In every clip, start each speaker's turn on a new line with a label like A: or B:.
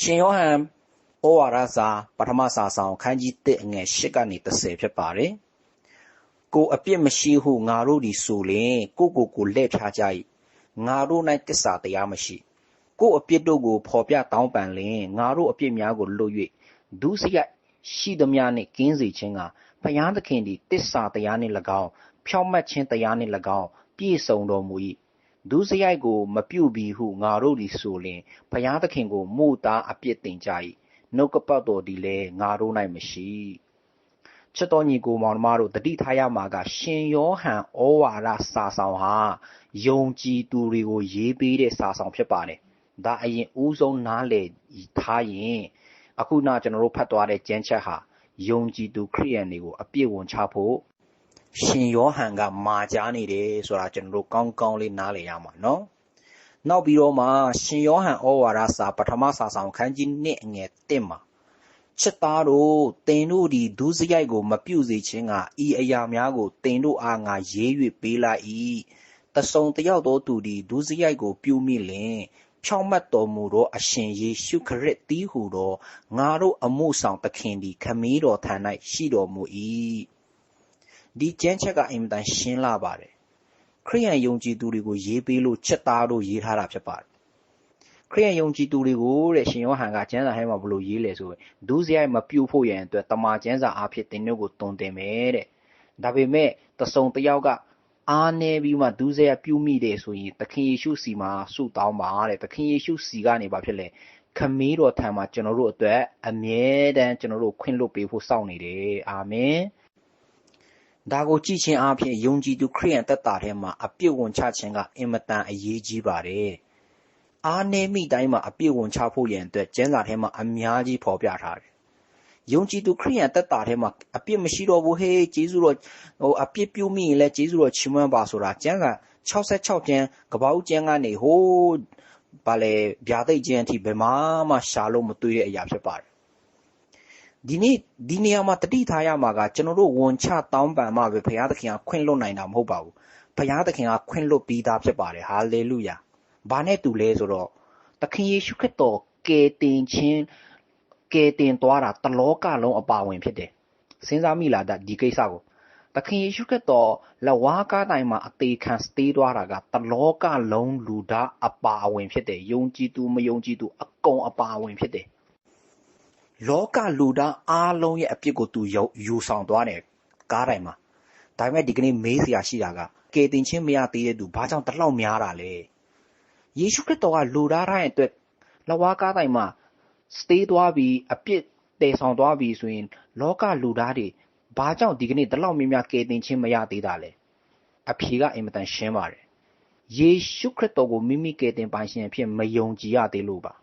A: ရှင်ယောဟန်ဩဝါဒစာပထမစာဆောင်ခန်းကြီး1အငယ်8ကနေ30ဖြစ်ပါတယ်။ကိုအပြစ်မရှိဟုငါတို့သည်ဆိုလျှင်ကိုကိုကိုလှည့်ဖြားကြ၏။ငါတို့၌တစ္ဆာတရားမရှိ။ကိုအပြစ်တို့ကိုဖော်ပြတောင်းပန်လျှင်ငါတို့အပြစ်များကိုလွတ်၍ဒုစရိုက်ရှိသမျှနှင့်ကင်းစေခြင်းကဘုရားသခင်သည်တစ္ဆာတရားနှင့်၎င်းဖြောင့်မတ်ခြင်းတရားနှင့်၎င်းပြည့်စုံတော်မူ၏။ ဒုစရိုက်ကို မပြုဘီဟု ငါတို့သည်ဆိုလျှင် ဘုရားသခင်ကို မို့သားအပြစ်တင်ကြ၏။နှုတ်ကပတ်တော်သည်လည်း ငါတို့၌မရှိ။ချစ်တော်ညီကိုမောင်နှမတို့တတိထားရမှာက ရှင်ယောဟန်ဩဝါဒစာဆောင်ဟာ ယုံကြည်သူတွေကို ရေးပေးတဲ့စာဆောင် ဖြစ်ပါတယ်။ဒါအရင်ဦးဆုံး နားလည်ထားရင် အခုန ကျွန်တော်တို့ ဖတ်သွားတဲ့ ကျမ်းချက်ဟာ ယုံကြည်သူ ခရိယန်တွေကို အပြည့်ဝင်ချဖို့ ရှင်ယောဟန်ကမာကြားနေတယ်ဆိုတာကျွန်တော်တို့ကောင်းကောင်းလေးနားလည်ရမှာနော်။နောက်ပြီးတော့မှရှင်ယောဟန်ဩဝါဒစာပထမစာဆောင်ခန်းကြီး1အငယ်1မှာချစ်သားတို့တင်တို့ဒီဒုစရိုက်ကို မပြုစေခြင်းကဤအရာများကိုတင်တို့အားငါရေး၍ပေးလိုက်၏တဆုံတယောက်သောသူသည်ဒုစရိုက်ကို ပြုမိလင်ဖြောင့်မတ်တော်မူသောအရှင်ယေရှုခရစ်သည်ဟူသောငါတို့အမှုဆောင်သခင်သည်ခမည်းတော်ထံ၌ရှိတော်မူ၏ ဒီကျမ်းချက်ကအင်မတန်ရှင်းလာပါတယ်ခရိယန်ယုံကြည်သူတွေကိုရေးပေးလို့ချက်သားတို့ရေးထားတာဖြစ်ပါတယ်ခရိယန်ယုံကြည်သူတွေကိုတဲ့ရှင်ယောဟန်ကကျမ်းစာထဲမှာဘလို့ရေးလဲဆိုရင်ဒုစရိုက်မပြုတ်ဖို့ရန်အတွက်တမန်ကျမ်းစာအဖြစ်တင်တို့ကိုတုံတင်မယ်တဲ့ဒါပေမဲ့တဆုံတယောက်ကအားနေပြီးမှဒုစရိုက်ပြုမိတယ်ဆိုရင်သခင်ယေရှုစီမှာဆုတောင်းပါတဲ့သခင်ယေရှုစီကနေဘာဖြစ်လဲခမည်းတော်ထံမှာကျွန်တော်တို့အတွက်အမြဲတမ်းကျွန်တော်တို့ခွင့်လွှတ်ပေးဖို့စောင့်နေတယ်အာမင် ဒါကိုကြည့်ခြင်းအပြင်ယုံကြည်သူခရိယန်တက်တာထဲမှာအပြည့်ဝင်ချခြင်းကအင်မတန်အရေးကြီးပါတယ်အားနည်းမိတိုင်းမှာအပြည့်ဝင်ချဖို့ရန်အတွက်ကျမ်းစာထဲမှာအများကြီးဖော်ပြထားတယ်ယုံကြည်သူခရိယန်တက်တာထဲမှာအပြစ်မရှိတော့ဘူးဟေးဂျေဇုတော်ဟိုအပြစ်ပြုမိရင်လည်းဂျေဇုတော်ချီးမွမ်းပါဆိုတာကျမ်းစာ66ကျမ်းကပောက်ကျမ်းကနေဟိုးဘာလဲဗျာဒိတ်ကျမ်းအထိဘယ်မှမှရှာလို့မတွေ့တဲ့အရာဖြစ်ပါတယ် ဒီနေ့ဒီနေရာမှာတတိထားရမှာကကျွန်တော်တို့ဝန်ချတောင်းပန်မှပဲဘုရားသခင်ကခွင့်လွတ်နိုင်တာမဟုတ်ပါဘူးဘုရားသခင်ကခွင့်လွတ်ပြီးသားဖြစ်ပါတယ်ဟာလေလုယာဘာနဲ့တူလဲဆိုတော့သခင်ယေရှုခရစ်တော်ကယ်တင်ခြင်းကယ်တင်သွားတာတလောကလုံးအပါဝင်ဖြစ်တယ်စဉ်းစားမိလားဒီကိစ္စကိုသခင်ယေရှုခရစ်တော်လက်ဝါးကားတိုင်မှာအသေးခံစသေးသွားတာကတလောကလုံးလူသားအပါဝင်ဖြစ်တယ်ယုံကြည်သူမယုံကြည်သူအကုန်အပါဝင်ဖြစ်တယ် လောကလူသားအားလုံးရဲ့အပြစ်ကိုသူယူဆောင်သွားတယ်ကားတိုင်မှာဒါပေမဲ့ဒီကနေ့မေးစရာရှိတာကကယ်တင်ခြင်းမရသေးတဲ့သူဘာကြောင့်တလောက်များတာလဲယေရှုခရစ်တော်ကလူသားတိုင်းအတွက်လက်ဝါးကားတိုင်မှာစသေးသွားပြီးအပြစ်တည်ဆောင်သွားပြီးဆိုရင် လောကလူသားတွေဘာကြောင့်ဒီကနေ့ဒီလောက်များများကယ်တင်ခြင်းမရသေးတာလဲအဖြေကအင်မတန်ရှင်းပါတယ်ယေရှုခရစ်တော်ကိုမိမိကယ်တင်ပိုင်ရှင်အဖြစ်မယုံကြည်ရသေးလို့ပါ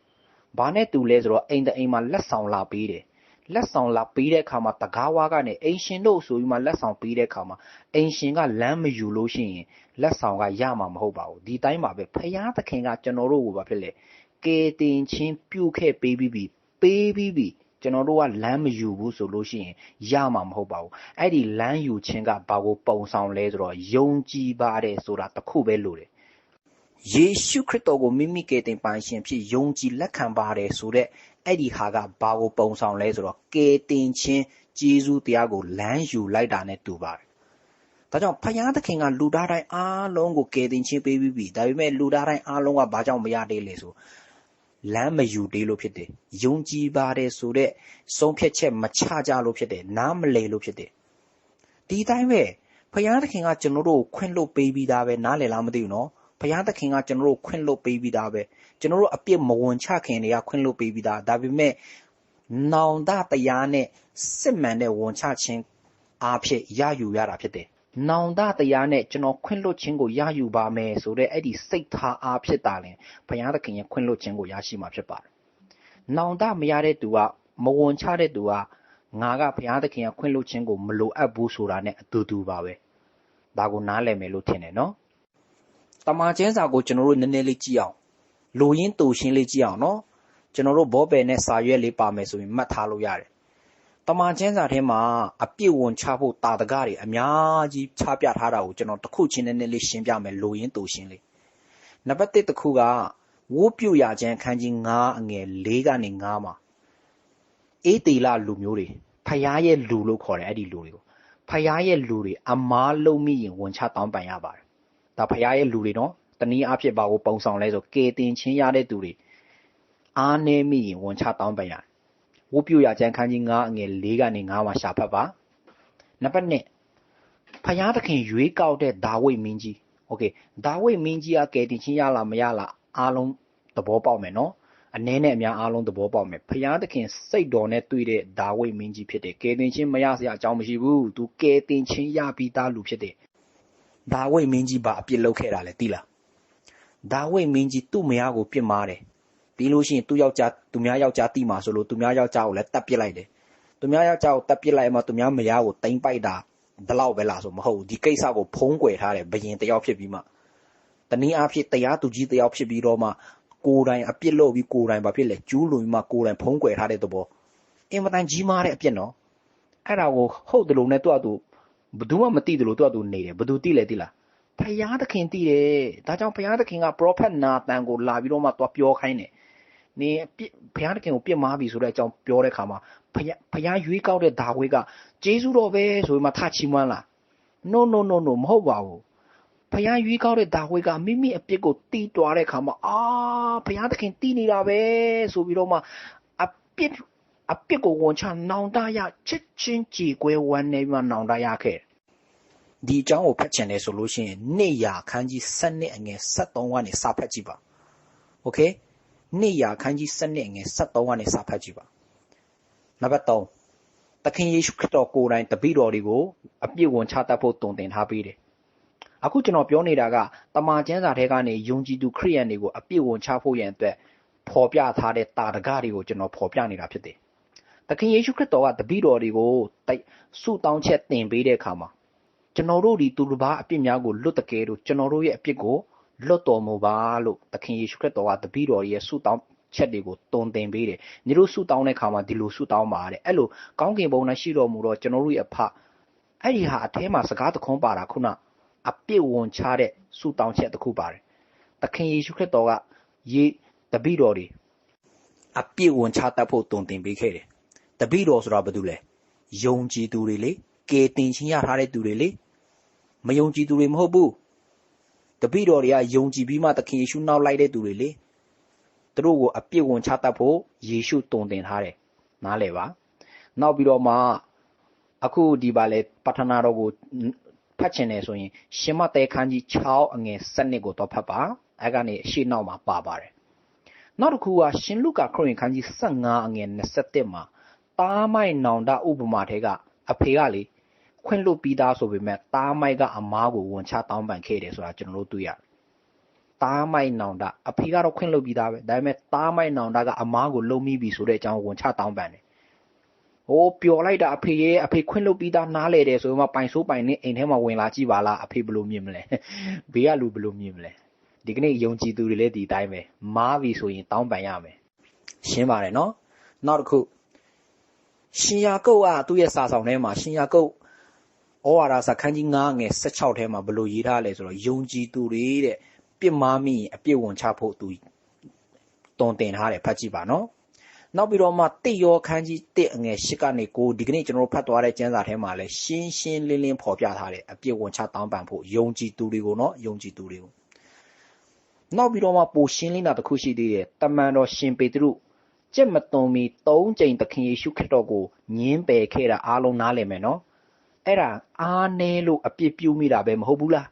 A: ဘာနဲ့တူလဲဆိုတော့အိမ်တအိမ်မှာလက်ဆောင်လာပေးတယ်လက်ဆောင်လာပေးတဲ့အခါမှာတကားဝါကနေအိမ်ရှင်တို့ဆိုပြီးမှလက်ဆောင်ပေးတဲ့အခါမှာအိမ်ရှင်ကလမ်းမယူလို့ရှိရင်လက်ဆောင်ကရမှာမဟုတ်ပါဘူးဒီတိုင်းပါပဲဖယားသခင်ကကျွန်တော်တို့ကိုဘာဖြစ်လဲကယ်တင်ချင်းပြုခဲ့ပေးပြီးပြီပေးပြီးပြီကျွန်တော်တို့ကလမ်းမယူဘူးဆိုလို့ရှိရင်ရမှာမဟုတ်ပါဘူးအဲ့ဒီလမ်းယူခြင်းကဘာကိုပုံဆောင်လဲဆိုတော့ယုံကြည်ပါတယ်ဆိုတာတခုပဲလို့တယ် ယေရှုခရစ်တော်ကိုမိမိကယ်တင်ပိုင်ရှင်ဖြစ်ယုံကြည်လက်ခံပါတယ်ဆိုတဲ့အဲ့ဒီဟာကဘာကိုပုံဆောင်လဲဆိုတော့ကယ်တင်ခြင်းဂျေဇုတရားကိုလမ်းယူလိုက်တာနဲ့တူပါတယ်ဒါကြောင့်ဖယားသခင်ကလူသားတိုင်းအားလုံးကိုကယ်တင်ခြင်းပေးပြီးပြီဒါပေမဲ့လူသားတိုင်းအားလုံးကဘာကြောင့်မရသေးလဲဆိုလမ်းမယူသေးလို့ဖြစ်တယ်ယုံကြည်ပါတယ်ဆိုတဲ့ဆုံးဖြတ်ချက်မချကြလို့ဖြစ်တယ်နားမလည်လို့ဖြစ်တယ်ဒီတိုင်းပဲဖယားသခင်ကကျွန်တော်တို့ခွင့်လွတ်ပေးပြီးသားပဲနားလည်လားမသိဘူးနော် ဖယားသခင်ကကျွန်တော်တို့ခွင့်လွတ်ပေးပြီးသားပဲကျွန်တော်တို့အပြစ်မဝင်ချခင်တွေကခွင့်လွတ်ပေးပြီးသားဒါပေမဲ့နောင်တတရားနဲ့စစ်မှန်တဲ့ဝန်ချခြင်းအားဖြင့်ရယူရတာဖြစ်တယ်နောင်တတရားနဲ့ကျွန်တော်ခွင့်လွတ်ခြင်းကိုရယူပါမယ်ဆိုတဲ့အဲ့ဒီစိတ်ထားအားဖြစ်တာလင်ဘုရားသခင်ရဲ့ခွင့်လွတ်ခြင်းကိုရရှိမှာဖြစ်ပါတယ်။နောင်တမရတဲ့သူကမဝန်ချတဲ့သူကငါကဘုရားသခင်ရဲ့ခွင့်လွတ်ခြင်းကိုမလိုအပ်ဘူးဆိုတာနဲ့အတူတူပါပဲ။ဒါကိုနားလည်မယ်လို့ထင်တယ်နော်။ တမန်ကျမ်းစာကိုကျွန်တော်တို့နည်းနည်းလေးကြည့်အောင်။လိုရင်းတူရှင်းလေးကြည့်အောင်နော်။ကျွန်တော်တို့ဘောပယ်နဲ့စာရွက်လေးပါမယ်ဆိုရင်မှတ်ထားလို့ရတယ်တမန်ကျမ်းစာထဲမှာအပြည့်ဝန်ချဖို့တာတကားတွေအများကြီးချပြထားတာကိုကျွန်တော်တစ်ခုချင်းနည်းနည်းလေးရှင်းပြမယ်လိုရင်းတူရှင်းလေးနံပါတ်1တစ်ခုကဝိုးပြုရခြင်းအခန်းကြီး9အငယ်4ကနေ9မှာအေးတေလလူမျိုးတွေဖယားရဲ့လူလို့ခေါ်တယ်အဲ့ဒီလူတွေကိုဖယားရဲ့လူတွေအမားလုံးမိရင်ဝန်ချတောင်းပန်ရပါတယ် ဒါဖယားရဲ့လူတွေနော်တနည်းအားဖြင့်ဘာကိုပုံဆောင်လဲဆိုကေတင်ချင်းရတဲ့သူတွေအားနေမိရင်ဝန်ချတောင်းပန်ရတယ်ဝိုးပြုရခြင်းအခန်းကြီး9အငယ်4ကနေ9မှာရှာဖတ်ပါနံပါတ်1ဖယားသခင်ရွေးကောက်တဲ့ဒါဝိဒ်မင်းကြီးโอเคဒါဝိဒ်မင်းကြီးကကယ်တင်ချင်းရလားမရလားအားလုံးသဘောပေါက်မယ်နော်အနည်းနဲ့အများအားလုံးသဘောပေါက်မယ်ဖယားသခင်စိတ်တော်နဲ့တွေ့တဲ့ဒါဝိဒ်မင်းကြီးဖြစ်တယ်ကယ်တင်ချင်းမရစရာအကြောင်းမရှိဘူးသူကယ်တင်ချင်းရပြီးသားလူဖြစ်တယ် ဒါဝိဒ်မင်းကြီးဘာအပြစ်လုပ်ခဲ့တာလဲသိလားဒါဝိဒ်မင်းကြီးသူ့မယားကိုပြစ်မှားတယ်ပြီးလို့ရှိရင်သူ့ယောက်ျားသူများယောက်ျားတိမှာဆိုလို့သူများယောက်ျားကိုလည်းတတ်ပစ်လိုက်တယ်သူများယောက်ျားကိုတတ်ပစ်လိုက်မှသူများမယားကိုတိမ့်ပိုက်တာဒီလောက်ပဲလားဆိုမဟုတ်ဘူးဒီကိစ္စကိုဖုံးကွယ်ထားတယ်ဘယင်တယောက်ဖြစ်ပြီးမှတနည်းအားဖြင့်တရားသူကြီးတယောက်ဖြစ်ပြီးတော့မှကိုယ်တိုင်အပြစ်လုပ်ပြီးကိုယ်တိုင်ဘာဖြစ်လဲကျူးလွန်ပြီးမှကိုယ်တိုင်ဖုံးကွယ်ထားတဲ့သဘောအင်မတန်ကြီးမားတဲ့အပြစ်နော်အဲ့ဒါကိုဟုတ်တယ်လို့နဲ့သူ့အတူ ဘယ်သူမှမသိတယ်လို့သူ့အတူနေတယ်ဘယ်သူသိလဲသိလားဖယားသခင်သိတယ်ဒါကြောင့်ဖယားသခင်က prophet နာတန်ကိုလာပြီးတော့မှသွားပြောခိုင်းတယ်နေဘုရားသခင်ကိုပြစ်မှားပြီဆိုတဲ့အကြောင်းပြောတဲ့ခါမှာဘုရားဘုရားရွေးကောက်တဲ့ဒါဝိကဂျေဇုတော်ပဲဆိုပြီးမှထချီးမွမ်းလာ no no no no မဟုတ်ပါဘူးဘုရားရွေးကောက်တဲ့ဒါဝိကမိမိအပြစ်ကိုတီးတွားတဲ့ခါမှာအာဘုရားသခင်တီးနေတာပဲဆိုပြီးတော့မှအပြစ် အပြစ်ကိုဝန်ချနောင်တရချစ်ချင်းကြည်ကွဲဝမ်းနေမှနောင်တရခဲ့ဒီအကြောင်းကိုဖတ်ချင်တယ်ဆိုလို့ရှိရင်နေရခန်းကြီး7နှစ်အငယ်73ကနေစဖတ်ကြည့်ပါโอเคနေ့ရာခန်းကြီး7နှစ်ငယ်73ကနေစာဖတ်ကြည့်ပါနံပါတ်3သခင်ယေရှုခရစ်တော်ကိုယ်တိုင်တပည့်တော်တွေကိုအပြည့်ဝန်ချတတ်ဖို့တုံသင်ထားပေးတယ်အခုကျွန်တော်ပြောနေတာကတမန်ကျမ်းစာထဲကနေယုံကြည်သူခရိယန်တွေကိုအပြည့်ဝန်ချဖို့ရန်အတွက်ဖော်ပြထားတဲ့တာတကတွေကိုကျွန်တော်ဖော်ပြနေတာဖြစ်တယ် သခင်ယေရှုခရစ်တော်ကတပည့်တော်တွေကိုတိုက်ဆုတောင်းချက်တင်ပေးတဲ့အခါမှာကျွန်တော်တို့ဒီသူတစ်ပါးအပြစ်များကိုလွတ်တကယ်လို့ကျွန်တော်တို့ရဲ့အပြစ်ကိုလွတ်တော်မူပါလို့သခင်ယေရှုခရစ်တော်ကတပည့်တော်ရဲ့ဆုတောင်းချက်တွေကိုတုံသင်ပေးတယ်။ညီတို့ဆုတောင်းတဲ့ခါမှာဒီလိုဆုတောင်းပါတဲ့။အဲ့လိုကောင်းကင်ဘုံ၌ရှိတော်မူတော့ကျွန်တော်တို့ရဲ့အဖအဲ့ဒီဟာအထဲမှာစကားတခွန်းပါတာခုနအပြစ်ဝန်ချတဲ့ဆုတောင်းချက်တစ်ခုပါတယ်။သခင်ယေရှုခရစ်တော်ကယေတပည့်တော်တွေအပြစ်ဝန်ချတတ်ဖို့တုံသင်ပေးခဲ့တယ်။ တပည့်တော်ဆိုတာဘာတူလဲ။ယုံကြည်သူတွေလေ။ကေတင်ချင်းရထားတဲ့သူတွေလေ။မယုံကြည်သူတွေမဟုတ်ဘူးတပည့်တော်တွေကယုံကြည်ပြီးမှသခင်ယေရှုနောက်လိုက်တဲ့သူတွေလေသူတို့ကိုအပြစ်ဝင်ချတတ်ဖို့ယေရှုတုံတင်ထားတယ်နားလည်ပါနောက်ပြီးတော့မှအခုဒီပါလေပထနာတော်ကိုဖတ်ချင်တယ်ဆိုရင်ရှင်မတဲခန်းကြီး6အငယ်7ကိုတော့ဖတ်ပါအဲကနေအရှိနောက်မှာပါပါတယ်နောက်တစ်ခုကရှင်လုကာခရစ်ခန်းကြီး15အငယ်27မှာ တားမိုက်နောင်တဥပမာထဲကအဖေကလေခွင့်လွတ်ပြီးသားဆိုပေမဲ့တားမိုက်ကအမားကိုဝန်ချတောင်းပန်ခဲ့တယ်ဆိုတာကျွန်တော်တို့တွေ့ရတယ်။တားမိုက်နောင်တအဖေကတော့ခွင့်လွတ်ပြီးသားပဲဒါပေမဲ့တားမိုက်နောင်တကအမားကိုလုံမိပြီဆိုတဲ့အကြောင်းဝန်ချတောင်းပန်တယ်။ဟိုပျော်လိုက်တာအဖေရဲ့အဖေခွင့်လွတ်ပြီးသားနားလေတယ်ဆိုမှပိုင်ဆိုးပိုင်နဲ့အိမ်ထဲမှာဝင်လာကြည့်ပါလားအဖေဘယ်လိုမြင်မလဲ။ဘေးကလူဘယ်လိုမြင်မလဲ။ဒီကနေ့ယုံကြည်သူတွေလည်းဒီတိုင်းပဲမားပြီဆိုရင်တောင်းပန်ရမယ်။ရှင်းပါတယ်နော်။နောက်တစ်ခု ရှင်ယာကုတ်ကသူ့ရဲ့စာဆောင်ထဲမှာရှင်ယာကုတ်ဩဝါဒစာခန်းကြီး9ငယ်16ထဲမှာဘလို့ရေးထားလဲဆိုတော့ယုံကြည်သူတွေတဲ့ပြစ်မှားမိရင်အပြစ်ဝင်ချဖို့သူတုံတင်ထားတယ်ဖတ်ကြည့်ပါနော်နောက်ပြီးတော့မှတိရောခန်းကြီး1အငယ်8ကနေ9ဒီကနေ့ကျွန်တော်တို့ဖတ်သွားတဲ့ကျမ်းစာထဲမှာလဲရှင်းရှင်းလင်းလင်းဖော်ပြထားတယ်အပြစ်ဝင်ချတောင်းပန်ဖို့ယုံကြည်သူတွေကိုနော်ယုံကြည်သူတွေကိုနောက်ပြီးတော့မှပိုရှင်းလင်းတာတစ်ခုရှိသေးတယ်တမန်တော်ရှင်ပေတရု ကြက်မသွန်မီ၃ကြိမ်သခင်ယေရှုခရစ်တော်ကိုညင်းပယ်ခဲ့တာအားလုံးနားလည်မယ်နော်အဲ့ဒါအားနည်းလို့အပြစ်ပြုမိတာပဲမဟုတ်ဘူးလား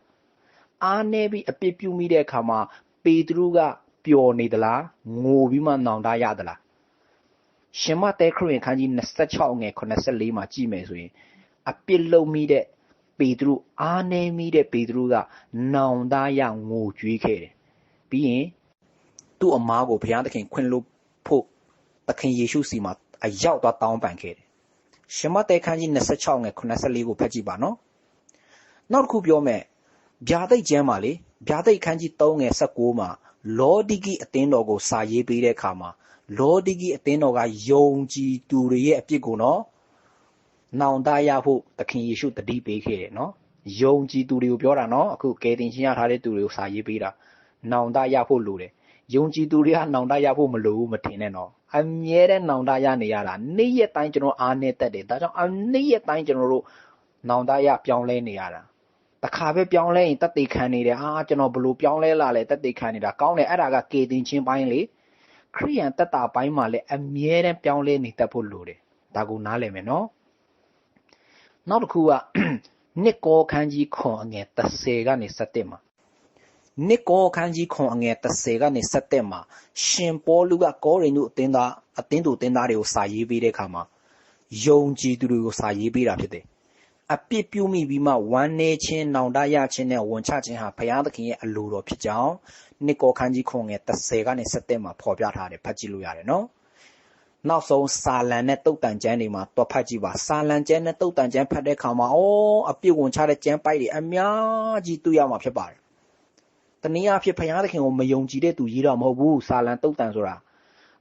A: အားနည်းပြီးအပြစ်ပြုမိတဲ့အခါမှာပေတရုကပျော်နေသလားငိုပြီးမှနောင်တရသလားရှင်မတဲခရစ်ခန်းကြီး26ငယ်84မှာကြည့်မယ်ဆိုရင် အပြစ်လုံးမိတဲ့ပေတရုအားနည်းမိတဲ့ပေတရုကနောင်တရငိုကြွေးခဲ့တယ်ပြီးရင်သူ့အမားကိုဘုရားသခင်ခွင့်လို့ဖို့ သခင်ယေရှုစီမှာအရောက်သွားတောင်းပန်ခဲ့တယ်ရှမတဲခန်းကြီး26ငယ်84ကိုဖတ်ကြည့်ပါနော်နောက်တစ်ခုပြောမယ်ဗျာဒိတ်ကျမ်းမှာလေဗျာဒိတ်ခန်းကြီး3ငယ်19မှာလောဒီဂိအသင်းတော်ကိုစာရေးပေးတဲ့အခါမှာလောဒီဂိအသင်းတော်ကယုံကြည်သူတွေရဲ့အပြစ်ကိုနော်နောင်တရဖို့သခင်ယေရှုတတိပေးခဲ့တယ်နော်ယုံကြည်သူတွေကိုပြောတာနော်အခုကယ်တင်ရှင်ရထားတဲ့သူတွေကိုစာရေးပေးတာနောင်တရဖို့လိုတယ် ယုံကြည်သူတွေကနောင်တရဖို့မလိုဘူးမထင်နဲ့နော်အမြဲတမ်းနောင်တရနေရတာနေ့ရက်တိုင်းကျွန်တော်အားနေတတ်တယ်ဒါကြောင့်အနေ့ရက်တိုင်းကျွန်တော်တို့နောင်တရပြောင်းလဲနေရတာတခါပဲပြောင်းလဲရင်တက်တေခံနေတယ်အာကျွန်တော်ဘလို့ပြောင်းလဲလာလဲတက်တေခံနေတာကောင်းတယ်အဲ့ဒါကကေတင်ချင်းပိုင်းလေခရိယန်တက်တာပိုင်းမှာလည်းအမြဲတမ်းပြောင်းလဲနေတတ်ဖို့လိုတယ်ဒါကိုနားလည်မယ်နော်နောက်တစ်ခုကနှစ်ကောခန်းကြီးခွန်အငယ်30ကနေ17မှာ နှစ်ကောခန်းကြီးခွန်အငယ်30ကနေ17မှာရှင်ပေါလုကကောရိန္သုအသင်းသားအသင်းသူအသင်းသားတွေကိုစာရေးပေးတဲ့အခါမှာယုံကြည်သူတွေကိုစာရေးပေးတာဖြစ်တယ်အပြစ်ပြုမိပြီးမှဝမ်းနေခြင်းနောင်တရခြင်းနဲ့ဝန်ချခြင်းဟာဘုရားသခင်ရဲ့အလိုတော်ဖြစ်ကြောင်းနှစ်ကောခန်းကြီးခွန်ငယ်30ကနေ17မှာဖော်ပြထားတယ်ဖတ်ကြည့်လို့ရတယ်နော်နောက်ဆုံးစာလံနဲ့တုတ်တန်ကျမ်းတွေမှာတွက်ဖတ်ကြည့်ပါစာလံကျမ်းနဲ့တုတ်တန်ကျမ်းဖတ်တဲ့အခါမှာအော်အပြစ်ဝင်ချတဲ့ကျမ်းပိုက်တွေအများကြီးတွေ့ရမှာဖြစ်ပါတယ်။ တနည်းအားဖြင့်ဘုရားသခင်ကိုမယုံကြည်တဲ့သူရေးတော့မဟုတ်ဘူးစာလံတုတ်တန်ဆိုတာ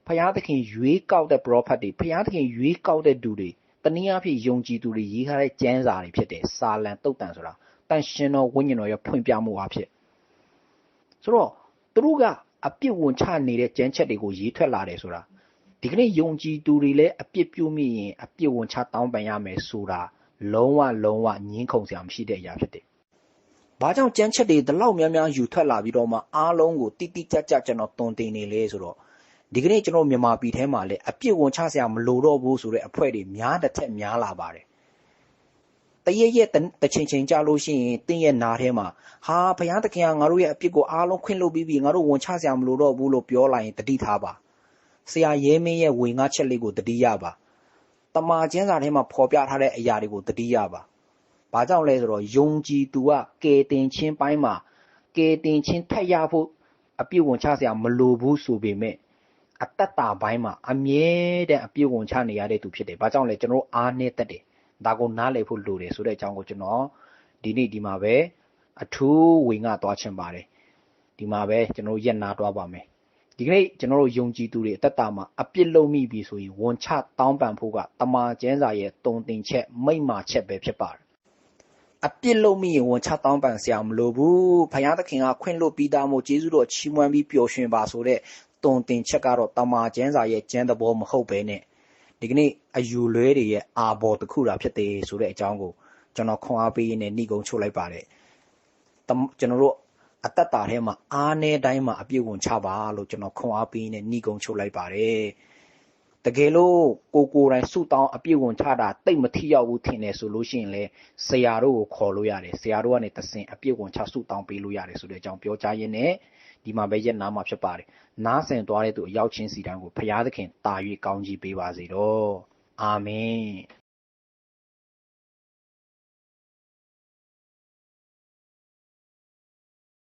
A: ဘုရားသခင်ရွေးကောက်တဲ့ prophet တွေဘုရားသခင်ရွေးကောက်တဲ့သူတွေတနည်းအားဖြင့်ယုံကြည်သူတွေရေးထားတဲ့ကျမ်းစာတွေဖြစ်တယ်စာလံတုတ်တန်ဆိုတာတန်ရှင်တော်ဝိညာဉ်တော်ရဲ့ဖွင့်ပြမှုအဖြစ်ဆိုတော့သူတို့ကအပြစ်ဝင်ချနေတဲ့ကျမ်းချက်တွေကိုရေးထွက်လာတယ်ဆိုတာဒီကနေ့ယုံကြည်သူတွေလည်းအပြစ်ပြုမိရင်အပြစ်ဝင်ချတောင်းပန်ရမယ်ဆိုတာလုံးဝလုံးဝငင်းခုန်စရာမရှိတဲ့အရာဖြစ်တယ်။ ဘာကြောင့်ကြမ်းချက်တွေဒီလောက်များများယူထွက်လာပြီးတော့မှအားလုံးကိုတိတိကျကျကျွန်တော်တုံတင်နေလဲဆိုတော့ဒီကနေ့ကျွန်တော်မြန်မာပြည်ထဲမှာလည်းအပြစ်ဝင်ချစရာမလိုတော့ဘူးဆိုတဲ့အဖွဲ့တွေများတစ်ထက်များလာပါတယ်။တရရဲ့တချင်ချင်ကြလို့ရှိရင်တင်းရဲ့နာထဲမှာဟာဘုရားသခင်ကငါတို့ရဲ့အပြစ်ကိုအားလုံးခွင့်လို့ပြီးပြီငါတို့ဝင်ချစရာမလိုတော့ဘူးလို့ပြောလိုက်ရင်တတိထားပါ။ဆရာရဲမင်းရဲ့ဝင်ငါချက်လေးကိုတတိယပါတမာကျင်းစာထဲမှာဖော်ပြထားတဲ့အရာတွေကိုတတိယပါ ဘာကြောင့်လဲဆိုတော့ယုံကြည်သူကကယ်တင်ချင်းပိုင်းမှာကယ်တင်ချင်းထက်ရဖို့အပြည့်ဝင်ချစရာမလိုဘူးဆိုပေမဲ့အတ္တတာပိုင်းမှာအမြဲတမ်းအပြည့်ဝင်ချနေရတဲ့သူဖြစ်တယ်။ဘာကြောင့်လဲကျွန်တော်အားနည်းတတ်တယ်။ဒါကိုနားလည်ဖို့လိုတယ်ဆိုတဲ့အကြောင်းကိုကျွန်တော်ဒီနေ့ဒီမှာပဲအထူးဝင်ငါသွားချင်ပါတယ်။ဒီမှာပဲကျွန်တော်ရက်နာသွားပါမယ်။ဒီကနေ့ကျွန်တော်တို့ယုံကြည်သူတွေအသက်တာမှာအပြစ်လုံးမိပြီဆိုရင်ဝန်ချတောင်းပန်ဖို့ကတမန်ကျမ်းစာရဲ့တုံတင်ချက်မိမ့်မာချက်ပဲဖြစ်ပါတယ် အပြစ်လုံးမိရင်ဝန်ချတောင်းပန်စရာမလိုဘူးဘုရားသခင်ကခွင့်လွှတ်ပြီးသားမို့ကျေးဇူးတော်ချီးမွမ်းပြီးပျော်ရွှင်ပါဆိုတဲ့တုံတင်ချက်ကတော့တမန်ကျမ်းစာရဲ့ကျမ်းသဘောမဟုတ်ပဲနဲ့ဒီကနေ့အယူလွဲတွေရဲ့အာဘော်တစ်ခုတာဖြစ်တယ်ဆိုတဲ့အကြောင်းကိုကျွန်တော်ခွန်အားပေးရင်းနဲ့နှိကုံချုပ်လိုက်ပါတယ်ကျွန်တော်တို့အသက်တာထဲမှာအားနည်းတိုင်းမှာအပြည့်ဝင်ချပါလို့ကျွန်တော်ခွန်အားပေးနေနှီးကုံချုပ်လိုက်ပါတယ် တကယ်လို့ကိုကိုယ်တိုင်ဆုတောင်းအပြည့်ဝင်ချတာတိတ်မထိရောက်ဘူးထင်တယ်ဆိုလို့ရှိရင်လေဆရာတို့ကိုခေါ်လို့ရတယ်ဆရာတို့ကနေတဆင်အပြည့်ဝင်ချဆုတောင်းပေးလို့ရတယ်ဆိုတဲ့အကြောင်းပြောကြားရင်းနဲ့ဒီမှာပဲရက်နာမှာဖြစ်ပါတယ်နားဆင်သွားတဲ့သူအရောက်ချင်းစီတိုင်းကိုဖရာသခင်တာ၍ကောင်းကြီးပေးပါစေတော့အာမင်